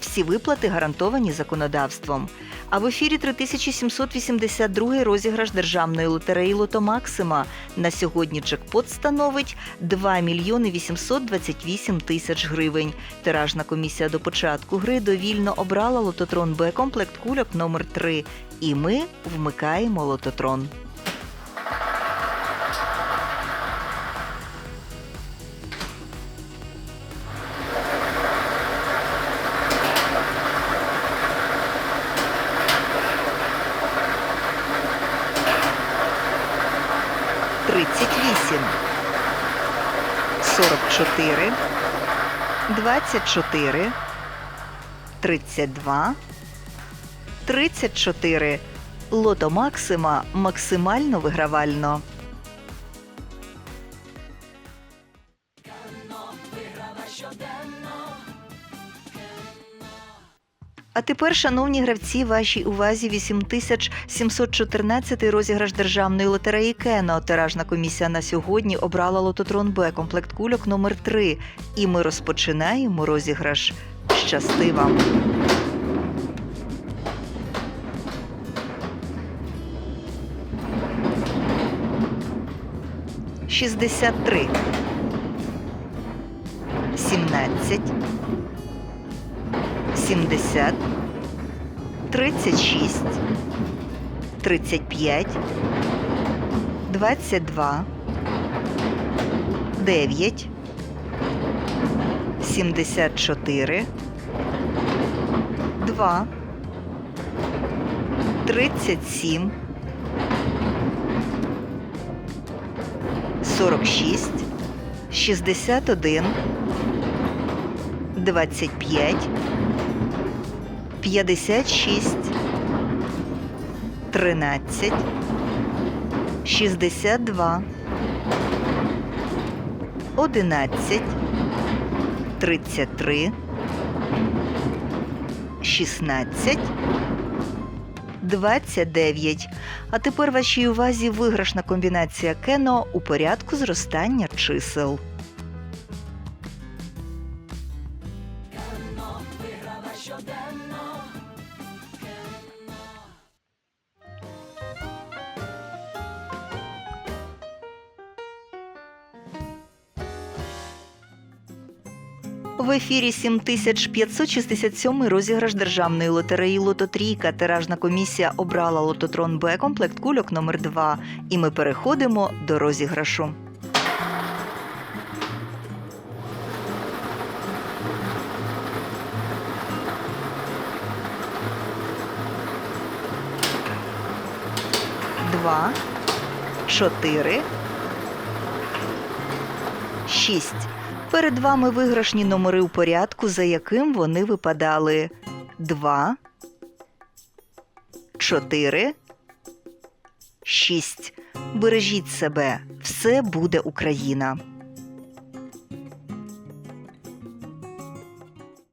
Всі виплати гарантовані законодавством. А в ефірі 3782 розіграш державної лотереї Лото Максима. На сьогодні джекпот становить 2 мільйони 828 тисяч гривень. Тиражна комісія до початку гри довільно обрала лототрон Б комплект кульок номер 3 І ми вмикаємо лототрон. Тридцять вісім, сорок чотири, двадцять чотири, тридцять два, тридцять чотири. Лото Максима максимально вигравально. А тепер, шановні гравці, вашій увазі 8714 розіграш державної лотереї Кено. Тиражна комісія на сьогодні обрала лототрон Б комплект кульок номер 3 І ми розпочинаємо розіграш. Щасти вам! Шістдесят три. Сімнадцять. 70, 36, 35, 22, 9, 74, 2, 37, 46, 61, 25, 56, 13, 62, 11, 33, 16, 29. А тепер вашій увазі виграшна комбінація кено у порядку зростання чисел. В ефірі 7567 розіграш державної лотереї Лототрійка. Тиражна комісія обрала лототрон Б комплект кульок номер 2 І ми переходимо до розіграшу. Два, чотири, шість. Перед вами виграшні номери у порядку, за яким вони випадали. Два, чотири, шість. Бережіть себе. Все буде Україна.